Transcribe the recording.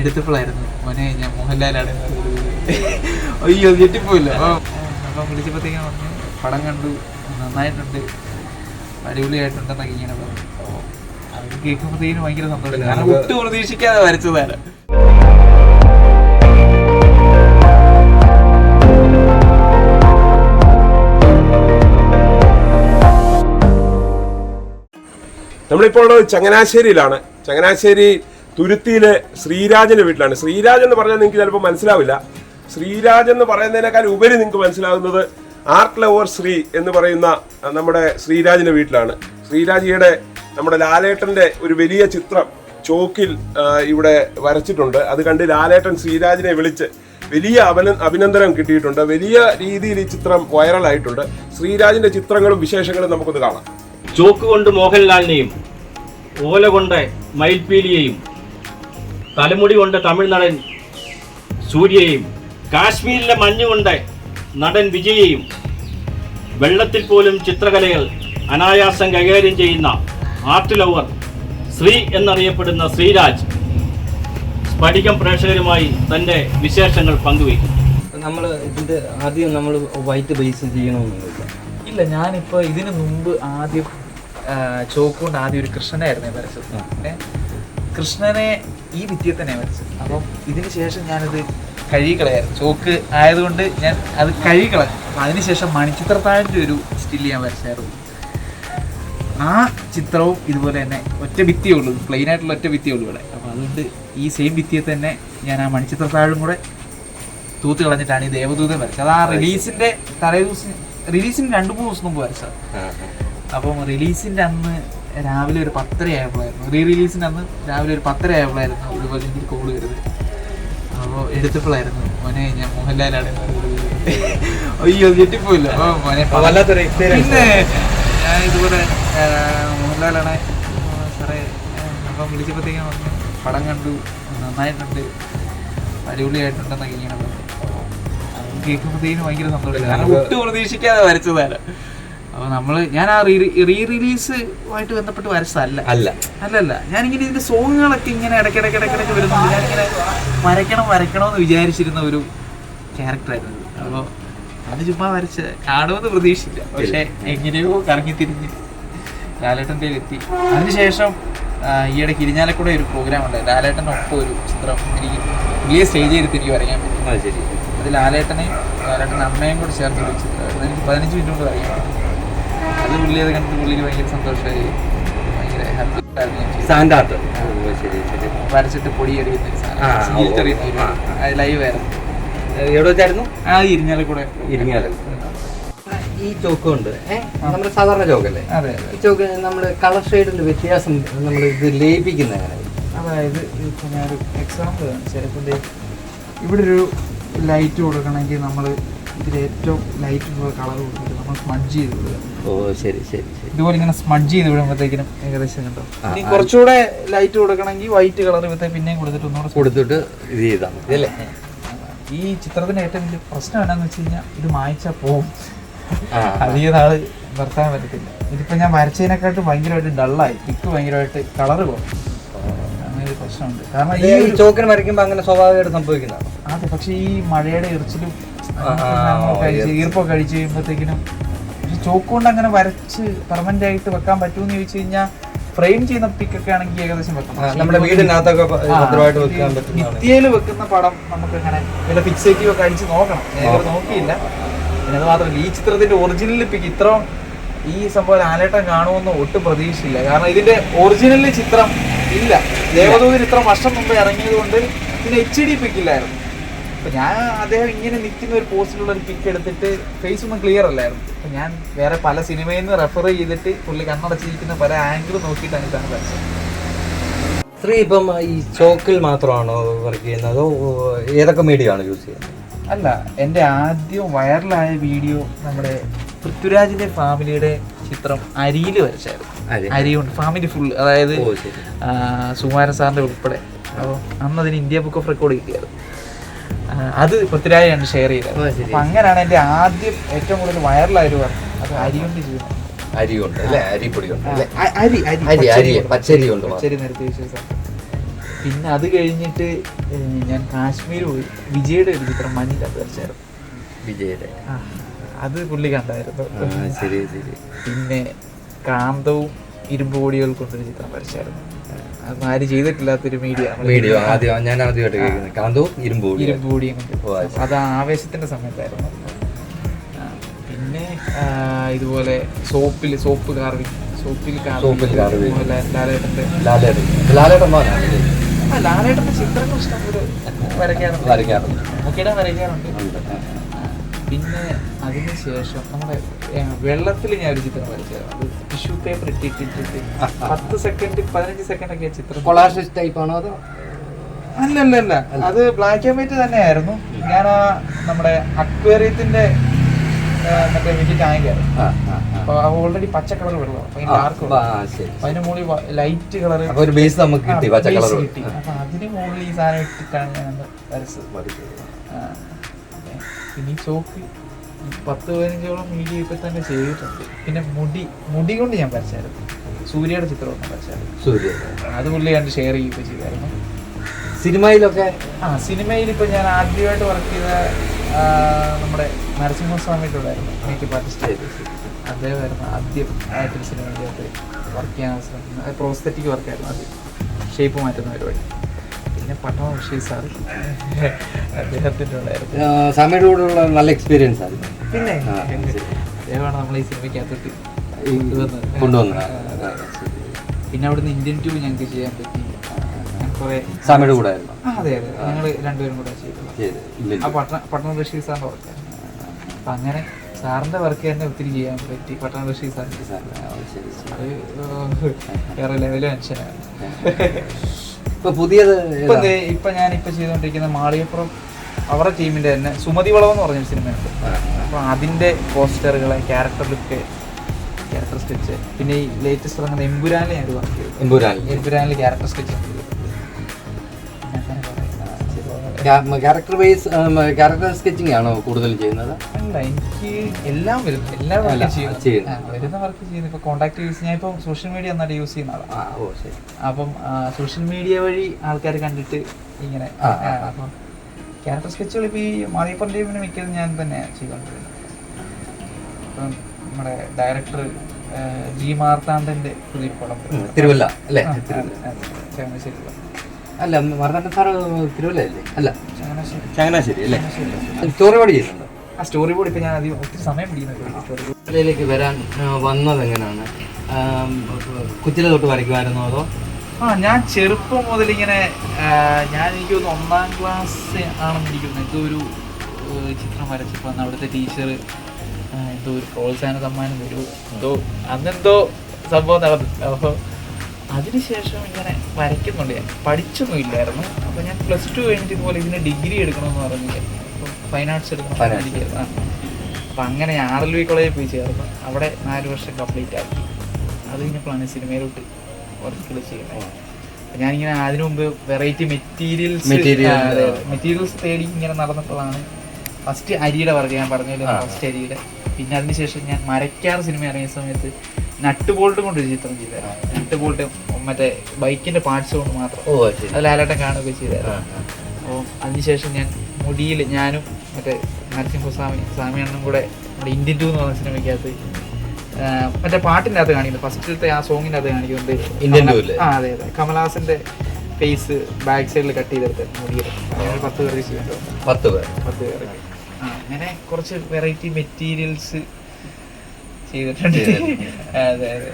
എടുത്തപ്പോഴായിരുന്നു മോനെ ഞാൻ മോഹൻലാലാണ്. അയ്യോ ഞെട്ടിപ്പോയില്ല. അപ്പം വിളിച്ചപ്പോഴത്തേക്കും പറഞ്ഞു പടം കണ്ടു നന്നായിട്ടുണ്ട് അടിപൊളിയായിട്ടുണ്ടെന്നൊക്കെ ഇങ്ങനെ പറഞ്ഞു. അത് കേൾക്കുമ്പോഴത്തേക്കും ഭയങ്കര സന്തോഷം. കാരണം ഒട്ടും പ്രതീക്ഷിക്കാതെ വരച്ചതാണ്. നമ്മളിപ്പോൾ ചങ്ങനാശ്ശേരിയിലാണ്. ചങ്ങനാശ്ശേരി തുരുത്തിയിലെ ശ്രീരാജന്റെ വീട്ടിലാണ്. ശ്രീരാജ് എന്ന് പറഞ്ഞാൽ നിങ്ങൾക്ക് ചിലപ്പോൾ മനസ്സിലാവില്ല. ശ്രീരാജ് എന്ന് പറയുന്നതിനേക്കാൾ ഉപരി നിങ്ങൾക്ക് മനസ്സിലാകുന്നത് ആർട്ട് ലവർ ശ്രീ എന്ന് പറയുന്ന നമ്മുടെ ശ്രീരാജിന്റെ വീട്ടിലാണ്. ശ്രീരാജിയുടെ നമ്മുടെ ലാലേട്ടന്റെ ഒരു വലിയ ചിത്രം ചോക്കിൽ ഇവിടെ വരച്ചിട്ടുണ്ട്. അത് കണ്ട് ലാലേട്ടൻ ശ്രീരാജിനെ വിളിച്ച് വലിയ അഭിന അഭിനന്ദനം കിട്ടിയിട്ടുണ്ട്. വലിയ രീതിയിൽ ഈ ചിത്രം വൈറലായിട്ടുണ്ട്. ശ്രീരാജിന്റെ ചിത്രങ്ങളും വിശേഷങ്ങളും നമുക്കൊന്ന് കാണാം. ചോക്ക് കൊണ്ട് മോഹൻലാലിനെയും ഓല കൊണ്ട് മയിൽപീലിയെയും തലമുടി കൊണ്ട് തമിഴ്നടൻ സൂര്യയും കാശ്മീരിലെ മഞ്ഞുകൊണ്ട് നടൻ വിജയയും വെള്ളത്തിൽ പോലും ചിത്രകലകൾ അനായാസം കൈകാര്യം ചെയ്യുന്ന ആർട്ട് ലവർ ശ്രീ എന്നറിയപ്പെടുന്ന ശ്രീരാജ് സ്ഫടികം പ്രേക്ഷകരുമായി തന്റെ വിശേഷങ്ങൾ പങ്കുവയ്ക്കും. നമ്മൾ ഇതിന്റെ ആദ്യം നമ്മൾ വൈറ്റ് ബേസ് ചെയ്യണമെന്നില്ല ഇല്ല ഞാനിപ്പോൾ ഇതിന് മുമ്പ് ആദ്യം ചോക്കുകൊണ്ട് ചോക്ക് കൊണ്ട് ആദ്യം ഒരു കൃഷ്ണനായിരുന്നു വരച്ചത് കൃഷ്ണനെ ഈ വിദ്യയെ തന്നെ വരച്ചത് അപ്പം ഇതിന് ശേഷം ഞാനത് കഴുകിക്കളയായിരുന്നു. ചോക്ക് ആയതുകൊണ്ട് ഞാൻ അത് കഴുകിക്കളഞ്ഞു. അപ്പം അതിനുശേഷം മണിച്ചിത്രത്താഴിന്റെ ഒരു സ്റ്റിൽ ഞാൻ വരച്ചായിരുന്നു. ആ ചിത്രവും ഇതുപോലെ തന്നെ ഒറ്റ ഭിത്തിയേ ഉള്ളൂ. പ്ലെയിൻ ആയിട്ടുള്ള ഒറ്റ ഭിത്തിയേ ഉള്ളൂ ഇവിടെ. അപ്പോൾ അതുകൊണ്ട് ഈ സെയിം ഭിത്തിയെ തന്നെ ഞാൻ ആ മണിച്ചിത്രത്താഴും കൂടെ തൂത്ത് കളഞ്ഞിട്ടാണ് ഈ ദേവദൂതൻ വരച്ചത്. അത് ആ റിലീസിന്റെ തലേ ദിവസം റിലീസിന് രണ്ട് മൂന്ന് ദിവസം മുമ്പ് വരച്ചത്. അപ്പം റിലീസിന്റെ അന്ന് രാവിലെ ഒരു പത്തര ആയപ്പോഴായിരുന്നു. റീ റിലീസിന്റെ അന്ന് രാവിലെ ഒരു പത്തര ആയപ്പോഴായിരുന്നു ഒരു പതിനഞ്ചിൽ കോൾ വരുന്നത്. അപ്പോൾ എടുത്തപ്പോഴായിരുന്നു മോനെ ഞാൻ മോഹൻലാലാണ് അയ്യോ ഞെട്ടിപ്പോയില്ല. അപ്പോൾ മോനെ പിന്നെ ഞാൻ ഇതുപോലെ മോഹൻലാലാണ് സാറേ അപ്പം വിളിച്ചപ്പോഴത്തേക്കും വന്നു പടം കണ്ടു നന്നായിട്ടുണ്ട് അടിപൊളിയായിട്ടുണ്ടെന്നൊക്കെ ഇങ്ങനെ പറഞ്ഞു. കേൾക്കുമ്പോഴത്തേക്കും ഭയങ്കര സന്തോഷം. കാരണം ഒട്ടും പ്രതീക്ഷിക്കാതെ വരച്ചതാണ്. അപ്പോൾ നമ്മൾ ഞാൻ ആ റീ റീ റിലീസുമായിട്ട് ബന്ധപ്പെട്ട് വരച്ചതല്ല അല്ല. അല്ലല്ല. ഞാനിങ്ങനെ ഇതിന്റെ സോങ്ങുകളൊക്കെ ഇങ്ങനെ ഇടയ്ക്കിടയ്ക്ക് ഇടയ്ക്കിടയ്ക്ക് വരുന്നുണ്ട് ഞാനിങ്ങനെ വരയ്ക്കണം വരയ്ക്കണം എന്ന് വിചാരിച്ചിരുന്ന ഒരു ക്യാരക്ടറായിരുന്നു അപ്പോൾ അത് ചുമ്മാ വരച്ച് കാണുമെന്ന് പ്രതീക്ഷിച്ചില്ല. പക്ഷെ എങ്ങനെയോ കറങ്ങി തിരിഞ്ഞ് ലാലേട്ടന്റെ എത്തി. അതിനുശേഷം ഈയിടെ കിരിഞ്ഞാലക്കൂടെ ഒരു പ്രോഗ്രാം ഉണ്ട്. ലാലേട്ടന്റെ ഒപ്പം ഒരു ചിത്രം എനിക്ക് വലിയ സ്റ്റേജ് ചെയ്ത് എനിക്ക് വരയ്ക്കാൻ പറ്റും. അത് ലാലേട്ടനെയും ലാലേട്ടന്റെ അമ്മയും കൂടെ ചേർത്ത് ഒരു ചിത്രം എനിക്ക് പതിനഞ്ച് മിനിറ്റ് കൊണ്ട് വരയ്ക്കാൻ പറ്റും. അത് പുള്ളി അത് കണ്ടിട്ട് പുള്ളിക്ക് ഭയങ്കര സന്തോഷമായി. ഭയങ്കര ഹാപ്പി. സാൻഡ് ആർട്ട് ശരി ശരി. വരച്ചിട്ട് പൊടി എറിയുന്ന ഒരു സാധനം. ഒരു-. അത് ലൈവ് ആയിരുന്നു. എവിടെ വെച്ചായിരുന്നു? ആ ഇരിഞ്ഞാലെ കൂടെ ഈ ചോക്ക് കൊണ്ട് നമ്മുടെ സാധാരണ ചോക്കല്ലേ? ഈ ചോക്ക് നമ്മൾ കളർ ഷെയ്ഡിന്റെ വ്യത്യാസം നമ്മൾ ഇത് ലയിപ്പിക്കുന്ന അതായത് ഇപ്പൊ ഞാനൊരു എക്സാമ്പിൾ ചിലപ്പോൾ ഇവിടെ ഒരു ലൈറ്റ് കൊടുക്കണമെങ്കിൽ നമ്മൾ ഇതിൽ ഏറ്റവും ലൈറ്റ് കളർ കൊടുത്തിട്ട് നമ്മൾ സ്മഡ്ജ് ചെയ്ത് വിടുക. ഓ ശരി ശരി ഇതുപോലെ ഇങ്ങനെ സ്മഡ്ജ് ചെയ്ത് വിടുമ്പോഴത്തേക്കിനും ഏകദേശം കണ്ടോ? ഇനി. കുറച്ചുകൂടെ ലൈറ്റ് കൊടുക്കണമെങ്കിൽ വൈറ്റ് കളർ ഇവിടുത്തെ പിന്നെയും കൊടുത്തിട്ട് ഒന്നുകൂടെ കൊടുത്തിട്ട് ഇത് ചെയ്താൽ മതി അല്ലേ? ഈ ചിത്രത്തിന്റെ ഏറ്റവും വലിയ പ്രശ്നം എന്താണെന്ന് വെച്ച് കഴിഞ്ഞാൽ ഇത് മായച്ചാൽ പോകും അധിക നാൾ നിർത്താൻ പറ്റത്തില്ല. ഇതിപ്പോ ഞാൻ വരച്ചതിനെക്കാട്ട് ഭയങ്കരമായിട്ട് ഡള്ളായി പിക്ക് ഭയങ്കരമായിട്ട് കളറ് പോകും അങ്ങനെ പ്രശ്നമുണ്ട്. കാരണം ഈ ചോക്കിന് വരയ്ക്കുമ്പോൾ അങ്ങനെ സ്വാഭാവികമായിട്ട് സംഭവിക്കുന്നതാണ്. അതെ പക്ഷേ ഈ മഴയുടെ എറിച്ചിലും ഈർപ്പൊക്കെ കഴിച്ച് കഴിയുമ്പോഴത്തേക്കിനും പക്ഷെ ചോക്ക് കൊണ്ട് അങ്ങനെ വരച്ച് പെർമനന്റ് ആയിട്ട് വെക്കാൻ പറ്റുമെന്ന് ചോദിച്ചു കഴിഞ്ഞാൽ ഫ്രെയിം ചെയ്യുന്ന പിക്കൊക്കെ ആണെങ്കിൽ ഏകദേശം വെക്കാം. നമ്മുടെ വീടിനകത്തൊക്കെ ഭദ്രമായിട്ട് വെക്കാൻ വെക്കുന്ന പടം നമുക്ക് അങ്ങനെ വല്ല ഫിക്സേറ്റീവ് ഒക്കെ അടിച്ച് നോക്കണം. ഞാൻ നോക്കിയില്ല. പിന്നെ അത് മാത്രമല്ല ഈ ചിത്രത്തിന്റെ ഒറിജിനൽ പിക്ക് ഇത്ര ഈ സംഭവം ആലേട്ടം കാണുമെന്ന് ഒട്ടും പ്രതീക്ഷയില്ല കാരണം ഇതിന്റെ ഒറിജിനൽ ചിത്രം ഇല്ല. ദേവദൂതിന് ഇത്ര വർഷം മുമ്പ് ഇറങ്ങിയത് കൊണ്ട് ഇതിന് എച്ച് ഡി പിക്ക് ഇല്ലായിരുന്നു. അപ്പൊ ഞാൻ അദ്ദേഹം ഇങ്ങനെ നിൽക്കുന്ന ഒരു പോസ്റ്റിലുള്ള ഒരു പിക്ക് എടുത്തിട്ട് ഫേസ് ഒന്നും ക്ലിയർ അല്ലായിരുന്നു. അപ്പൊ ഞാൻ വേറെ പല സിനിമയിൽ നിന്ന് റെഫർ ചെയ്തിട്ട് പുള്ളി കണ്ണടച്ചിരിക്കുന്ന പല ആംഗിൾ നോക്കിയിട്ടാണ് ഇതാണ് വരച്ചത്. സ്ത്രീ ഇപ്പം ഈ ചോക്കിൽ മാത്രമാണോ വർക്ക് ചെയ്യുന്നത്? അതോ ഏതൊക്കെ ആണ് യൂസ് ചെയ്യുന്നത്? അല്ല എന്റെ ആദ്യം വൈറലായ വീഡിയോ നമ്മുടെ പൃഥ്വിരാജിന്റെ ഫാമിലിയുടെ ചിത്രം അരിയിൽ വരച്ചായിരുന്നു. അരി. കൊണ്ട് ഫാമിലി ഫുൾ അതായത് സുമാരൻ സുകുമാരൻ സാറിന്റെ ഉൾപ്പെടെ. അപ്പോൾ അന്ന് അതിന് ഇന്ത്യ ബുക്ക് ഓഫ് റെക്കോർഡ് കിട്ടിയായിരുന്നു. അത് പൃഥ്വിരാജാണ് ഷെയർ ചെയ്തത്. അപ്പൊ അങ്ങനെയാണ് എന്റെ ആദ്യം ഏറ്റവും കൂടുതൽ വൈറലായ ഒരു വർക്ക് അത് അരി കൊണ്ട് ചെയ്യുന്നത് അരി കൊണ്ട് അല്ലേ? അരിപ്പൊടി കൊണ്ട് അരി അരി അരി, പച്ചരി കൊണ്ട്. പച്ചരി നിരത്തി പിന്നെ അത് കഴിഞ്ഞിട്ട് ഞാൻ കാശ്മീർ പോയി. വിജയുടെ ഒരു ചിത്രം മഞ്ഞ വരച്ചായിരുന്നു വിജയുടെ. അത് പുള്ളി കണ്ടായിരുന്നു. ശരി ശരി. പിന്നെ കാന്തവും ഇരുമ്പ് പൊടികൾ കൊണ്ടൊരു ചിത്രം വരച്ചായിരുന്നു. ആരും ചെയ്തിട്ടില്ലാത്തൊരു മീഡിയ വീഡിയോ ആദ്യം ഞാൻ ആദ്യമായിട്ട് കേൾക്കുന്നത് കാന്തോ ഇരുമ്പൂടി ഇരുമ്പൂടിയും കൊണ്ട് അത് ആവേശത്തിന്റെ സമയത്തായിരുന്നു. പിന്നെ ഇതുപോലെ സോപ്പിൽ സോപ്പ് കാർവി സോപ്പിൽ സോപ്പിൽ carving. ലാലേട്ടന്റെ ലാലേട്ടൻ. ലാലേട്ടൻ ലാലേട്ടന്റെ ചിത്രങ്ങൾ ഇഷ്ടംപോലെ വരയ്ക്കാറുണ്ട്. വരയ്ക്കാറുണ്ട്. മുഖ്യയുടെ വരയ്ക്കാറുണ്ട്. പിന്നെ അതിനുശേഷം നമ്മുടെ വെള്ളത്തിൽ ഞാൻ ഒരു ചിത്രം വരച്ചായിരുന്നു. അത് ടിഷ്യൂ പേപ്പർ ഇട്ടിട്ടിട്ട് പത്ത് സെക്കൻഡ് പതിനഞ്ച് സെക്കൻഡ് ഒക്കെ ചിത്രം. കൊളാഷ് ടൈപ്പ് ആണോ അതോ? അല്ല അല്ല. അല്ല അത് ബ്ലാക്ക് ആൻഡ് വൈറ്റ് തന്നെയായിരുന്നു. ഞാൻ ആ നമ്മുടെ അക്വേറിയത്തിന്റെ മറ്റേ വലിയ ആ. അപ്പൊ ഓൾറെഡി പച്ച കളർ വെള്ളം ഡാർക്ക് അതിന്റെ മുകളിൽ ലൈറ്റ് കളർ ഒരു ബേസ് നമുക്ക് കിട്ടി പച്ച കളർ കിട്ടി. അപ്പൊ അതിന് മുകളിൽ ഈ സാധനം ഇട്ടിട്ടാണ് ഞാൻ വരച്ചത്. പിന്നെ ഈ പത്ത് പതിനഞ്ചോളം വീഡിയോ ഇപ്പൊ തന്നെ ചെയ്തിട്ടുണ്ട്. പിന്നെ മുടി മുടി കൊണ്ട് ഞാൻ വരച്ചായിരുന്നു. സൂര്യയുടെ ചിത്രം ഒന്ന് വരച്ചായിരുന്നു. സൂര്യ അത് പുള്ളി കണ്ട് ഷെയർ ചെയ്യുകയൊക്കെ ചെയ്തായിരുന്നു. സിനിമയിലൊക്കെ? ആ സിനിമയിൽ ഇപ്പൊ ഞാൻ ആദ്യമായിട്ട് വർക്ക് ചെയ്ത നമ്മുടെ നരസിംഹസ്വാമിയിലുണ്ടായിരുന്നു മേക്കപ്പ് ആർട്ടിസ്റ്റ് അദ്ദേഹമായിരുന്നു ആദ്യം ആയിട്ടൊരു സിനിമയിലേക്ക് വർക്ക് ചെയ്യാൻ ശ്രമിക്കുന്നത് പ്രോസ്തറ്റിക് വർക്കായിരുന്നു ആദ്യം ഷേപ്പ് മാറ്റുന്ന പരിപാടി. പിന്നെ പട്ടണ ബഷീർ സാർ അദ്ദേഹത്തിന്റെ ഉണ്ടായിരുന്നു സാമിയുടെ കൂടെയുള്ള നല്ല എക്സ്പീരിയൻസ് ആയിരുന്നു പിന്നെ? അദ്ദേഹമാണ് നമ്മൾ ഈ സിനിമയ്ക്കകത്തോട്ട് കൊണ്ടുവന്നത്. പിന്നെ അവിടുന്ന് ഇന്ത്യൻ ടൂ ഞങ്ങൾക്ക് ചെയ്യാൻ പറ്റി. കുറേ സാമിയുടെ കൂടെ ആയിരുന്നു അതെ അതെ. ഞങ്ങൾ രണ്ടുപേരും കൂടെ ചെയ്തു. ആ. പട്ടണ പട്ടണ ബഷീർ സാറിന്റെ വർക്കായിരുന്നു അപ്പം അങ്ങനെ സാറിന്റെ വർക്ക് തന്നെ ഒത്തിരി ചെയ്യാൻ പറ്റി. പട്ടണ ഋഷി സാറിന്റെ സാറിന്. അത് വേറെ ലെവലിൽ മനുഷ്യനാണ്. ഇപ്പൊ പുതിയത് ഇപ്പൊ ദേ ഇപ്പൊ ഞാൻ ഇപ്പൊ ചെയ്തുകൊണ്ടിരിക്കുന്ന മാളികപ്പുറം അവരുടെ ടീമിന്റെ തന്നെ സുമതി വളവ് എന്ന് പറഞ്ഞൊരു സിനിമയുണ്ട്. അപ്പൊ അതിന്റെ പോസ്റ്ററുകളെ ക്യാരക്ടർ ലുക്ക് ക്യാരക്ടർ സ്കെച്ച് പിന്നെ ഈ ലേറ്റസ്റ്റ് ഇറങ്ങുന്ന എമ്പുരാനിൽ ഞാൻ വർക്ക് ചെയ്തു എമ്പുരാനിൽ. എമ്പുരാനിൽ character sketch character base character sketching ആണോ കൂടുതൽ ചെയ്യുന്നത്? അല്ല എനിക്ക് എല്ലാം വരും. എല്ലാ വർക്കും ചെയ്യും. വരുന്ന വർക്ക് ചെയ്യുന്നു. ഇപ്പൊ കോൺടാക്ട് യൂസ് ഞാൻ ഇപ്പോൾ സോഷ്യൽ മീഡിയ നന്നായിട്ട് യൂസ് ചെയ്യുന്ന ആളാണ് ആ ഓ ശരി. അപ്പം സോഷ്യൽ മീഡിയ വഴി ആൾക്കാർ കണ്ടിട്ട് ഇങ്ങനെ. അപ്പം ക്യാരക്ടർ സ്കെച്ചുകൾ ഇപ്പോൾ ഈ ടീമിന് മിക്കതും ഞാൻ തന്നെ ചെയ്തുകൊണ്ടിരുന്നത് ഇപ്പം നമ്മുടെ ഡയറക്ടർ ജി മാർത്താണ്ടന്റെ പുതിയ പടം തിരുവല്ല അല്ലേ? ആ, അല്ല മറുനാട്ടൻ സാറ് തിരുവല്ലേ അല്ല ചങ്ങനാശ്ശേരി. ചങ്ങനാശ്ശേരി അല്ലേ? സ്റ്റോറി ബോർഡ് ചെയ്തിട്ടുണ്ട് ആ സ്റ്റോറി ബോർഡ് ഇപ്പോൾ ഞാൻ അധികം ഒത്തിരി സമയം പിടിക്കുന്ന സ്റ്റോറി വരാൻ വന്നത് എങ്ങനെയാണ്? കുച്ചിലെ തൊട്ട് വരയ്ക്കുമായിരുന്നോ അതോ? ആ ഞാൻ ചെറുപ്പം മുതൽ ഇങ്ങനെ ഞാൻ എനിക്ക് തോന്നുന്നു ഒന്നാം ക്ലാസ് ആണെന്ന് എന്തോ ഒരു ചിത്രം വരച്ചപ്പോൾ അന്ന് അവിടുത്തെ ടീച്ചർ എന്തോ ഒരു പ്രോത്സാഹന സമ്മാനം തരൂ. എന്തോ അന്നെന്തോ സംഭവം നടന്നു. അപ്പോൾ അതിനുശേഷം ഇങ്ങനെ വരയ്ക്കുന്നുണ്ട് ഞാൻ. പഠിച്ചൊന്നും ഇല്ലായിരുന്നു. അപ്പോൾ ഞാൻ പ്ലസ് ടു കഴിഞ്ഞിട്ട് ഇതുപോലെ ഇതിന് ഡിഗ്രി എടുക്കണമെന്ന് പറഞ്ഞില്ല അപ്പോൾ ഫൈൻ ആർട്സ് എടുക്കണം arts. ആ അപ്പം അങ്ങനെ ഞാൻ ആർ എൽ വി കോളേജിൽ പോയി ചേർന്നു. അവിടെ നാല് വർഷം കംപ്ലീറ്റ് ആക്കി. അത് കഴിഞ്ഞപ്പോഴാണ് സിനിമയിലോട്ട് വർക്കുകൾ ചെയ്യുന്നത്. അപ്പൊ ഞാനിങ്ങനെ അതിനു മുമ്പ് വെറൈറ്റി മെറ്റീരിയൽസ് മെറ്റീരിയൽസ് തേടി ഇങ്ങനെ നടന്നപ്പോഴാണ് ഫസ്റ്റ് അരിയുടെ വർക്ക് ഞാൻ പറഞ്ഞില്ല ഫസ്റ്റ് അരിയുടെ. പിന്നെ അതിനുശേഷം ഞാൻ മരക്കാർ സിനിമ ഇറങ്ങിയ സമയത്ത് നട്ട് ബോൾട്ട് കൊണ്ട് ഒരു ചിത്രം ചെയ്തായിരുന്നു. നട്ട് ബോൾട്ട് മറ്റേ ബൈക്കിന്റെ പാർട്സ് കൊണ്ട് മാത്രം. ഓ അത് ലാലേട്ടൻ കാണുകയൊക്കെ ചെയ്തായിരുന്നു. അപ്പോൾ അതിനുശേഷം ഞാൻ മുടിയിൽ ഞാനും മറ്റേ നരസിംഹസ്വാമി സ്വാമിയണ്ണനും കൂടെ നമ്മുടെ ഇന്ത്യൻ ടു എന്ന് പറഞ്ഞ സിനിമയ്ക്കകത്ത് മറ്റേ പാട്ടിന്റെ അകത്ത് കാണിക്കുന്നത്. ഫസ്റ്റിലത്തെ ആ സോങ്ങിന്റെ അകത്ത് കാണിക്കുന്നുണ്ട്. ഇന്ത്യൻ ആ അതെ അതെ. കമലഹാസന്റെ ഫേസ് ബാക്ക് സൈഡിൽ കട്ട് ചെയ്തെടുത്ത് മുടിയിൽ. പത്ത് പേർ പത്ത് പേർ. പത്ത് ആ അങ്ങനെ കുറച്ച് വെറൈറ്റി മെറ്റീരിയൽസ് ചെയ്തിട്ടുണ്ട്. അതെ അതെ.